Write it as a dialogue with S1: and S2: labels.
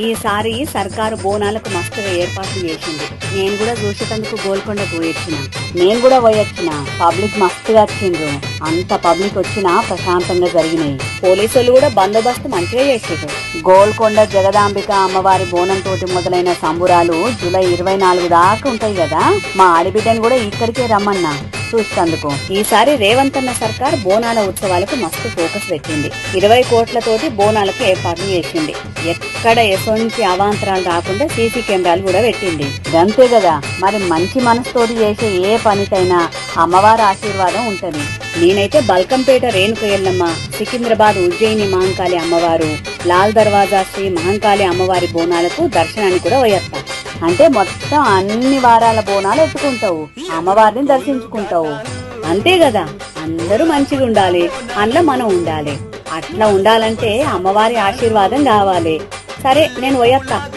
S1: ఈసారి సర్కారు బోనాలకు మస్తుగా ఏర్పాట్లు చేసింది. నేను కూడా చూసేటందుకు గోల్కొండ పోయొచ్చిన. నేను కూడా పోయొచ్చిన. పబ్లిక్ మస్తుగా వచ్చిండ్రు. అంత పబ్లిక్ వచ్చినా ప్రశాంతంగా జరిగినాయి. పోలీసులు కూడా బందోబస్తు మంచిగా చేసారు గోల్కొండ జగదాంబిక అమ్మవారి బోనం తోటి మొదలైన సంబురాలు జూలై ఇరవై నాలుగు దాకా ఉంటాయి కదా? మా ఆడిబిడ్డను కూడా ఇక్కడికే రమ్మన్నా. చూస్తందుకు ఈసారి రేవంత్ అన్న సర్కార్ బోనాల ఉత్సవాలకు మస్తు ఫోకస్ పెట్టింది. ఇరవై కోట్లతోటి బోనాలకు ఏర్పాట్లు చేసింది. ఎక్కడ ఎసొంటి అవాంతరాలు రాకుండా సీసీ కెమెరాలు కూడా పెట్టింది. అంతే కదా మరి మంచి మనసుతోటి చేసే ఏ పనికైనా అమ్మవారి ఆశీర్వాదం ఉంటుంది. నేనైతే బల్కంపేట రేణుక ఎల్లమ్మ సికింద్రాబాద్ ఉజ్జయిని మహంకాళి అమ్మవారు లాల్ దర్వాజా శ్రీ మహంకాళి అమ్మవారి బోనాలకు దర్శనానికి కూడా వయస్తాను అంటే మొత్తం అన్ని వారాల బోనాలు ఎత్తుకుంటావు. అమ్మవారిని దర్శించుకుంటావు. అంతే కదా అందరూ మంచిగా ఉండాలి. అందులో మనం ఉండాలి. అట్లా ఉండాలంటే అమ్మవారి ఆశీర్వాదం కావాలి. సరే నేను పోయేస్తా